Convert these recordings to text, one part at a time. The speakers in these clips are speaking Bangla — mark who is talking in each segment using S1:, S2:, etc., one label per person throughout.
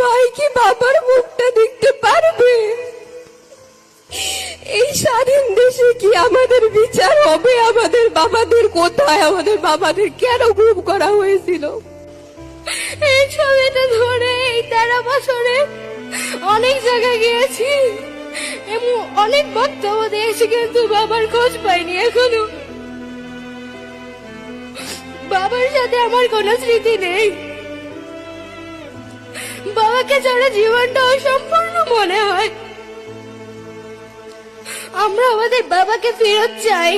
S1: ভাই কি বাবার মুখটা দেখতে পারবে? এই স্বাধীন দেশে কি আমাদের বিচার হবে? আমাদের বাবাদের কোথায়? আমাদের বাবাদের কেন গুম করা হয়েছিল? এই ছবিটা ধরে এই তেরো বছরে অনেক জায়গায় গিয়েছি এবং অনেক বক্তব্য দিয়েছি, কিন্তু বাবার খোঁজ পাইনি এখনও। বাবার সাথে আমার কোনো স্মৃতি নেই। বাবাকে ছাড়া জীবনটা অসম্পূর্ণ মনে হয়। আমরা আমাদের বাবাকে ফেরত চাই।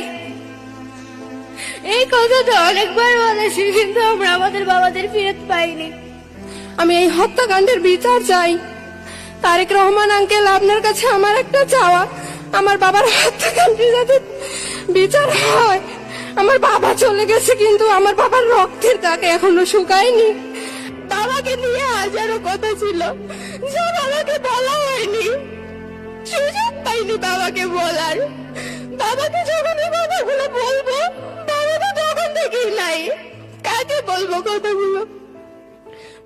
S1: এই কথা তো অনেকবার বলেছি, কিন্তু আমরা আমাদের বাবাদের ফেরত পাইনি। আমি এই হত্যাকাণ্ডের বিচার চাই। তারেক রহমান আঙ্কেল আপনার কাছে আমার একটা চাওয়া। আমার বাবার হত্যাকাণ্ডের যাতে বিচার হয়। আমার বাবা চলে গেছে, কিন্তু আমার বাবার রক্তের দাগ এখনও শুকায়নি। বাবাকে নিয়ে হাজারো কথা ছিল। যা বাবাকে বলা হয়নি। সুযোগ পাইনি বাবাকে বলার। বাবাকে যখন এই কথাগুলো বলব, বাবা তো তখন থেকেই নাই। কাকে বলব কথাগুলো?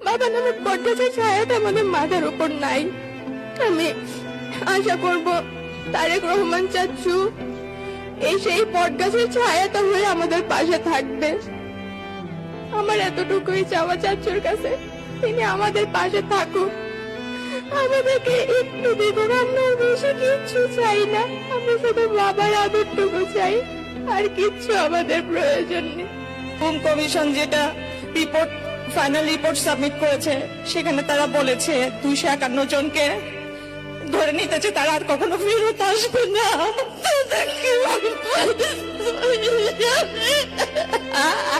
S1: বাবা নামের বটগাছের ছায়াটা আমাদের মাথার উপর নাই। আমি আশা করব তারেক রহমান চাচ্ছু এই সেই বটগাছের ছায়াটা হয়ে আমাদের পাশে থাকবে। আমার এতটুকুই চাওয়া চাচ্ছুর কাছে। তিনি আমাদের পাশে থাকুক। আমাদেরকে একটু দিবেন আমরা বেশি কিচ্ছু চাই না। আমরা শুধু বাবার আদরটুকু চাই আর কিচ্ছু আমাদের প্রয়োজন নেই।
S2: হোম কমিশন যেটা রিপোর্ট ফাইনাল রিপোর্ট সাবমিট করেছে সেখানে তারা বলেছে দুইশো একান্ন জনকে ধরে নিতেছে তারা আর কখনো ফেরত আসবে না।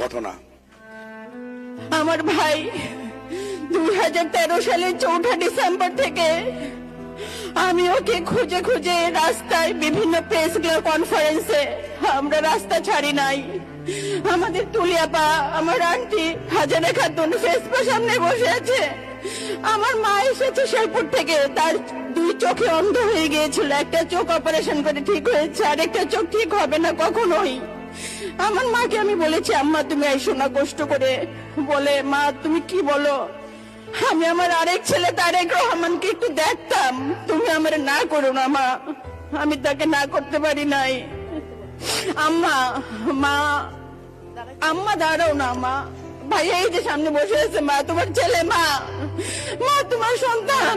S3: ঘটনা।
S2: আমার ভাই দুই হাজার তেরো সালের চৌঠা ডিসেম্বর থেকে আমি ওকে খুঁজে খুঁজে রাস্তায় বিভিন্ন প্রেস কনফারেন্সে আমরা রাস্তা ছাড়ি নাই। আমাদের তুলিয়াপা, আমার আন্টি হাজারে খাতুন ফেসপা সামনে বসে আছে। আমার মা এসেছে শেরপুর থেকে। তার দুই চোখে অন্ধ হয়ে গিয়েছিল। একটা চোখ অপারেশন করে ঠিক হয়েছে আর একটা চোখ ঠিক হবে না কখনোই। আমার মাকে আমি বলেছি, আম্মা, তুমি আইসো না কষ্ট করে। বলে, মা, তুমি কি বলো? আমি আমার আরেক ছেলে, তারেক রহমানকে একটু দেখতাম। তুমি আমার না করো না, মা। আমি তাকে না করতে পারি নাই। আম্মা, মা, আম্মা, দাঁড়াও না, মা। ভাই এই যে সামনে বসে আছে, মা, তোমার ছেলে, মা। মা, তোমার সন্তান।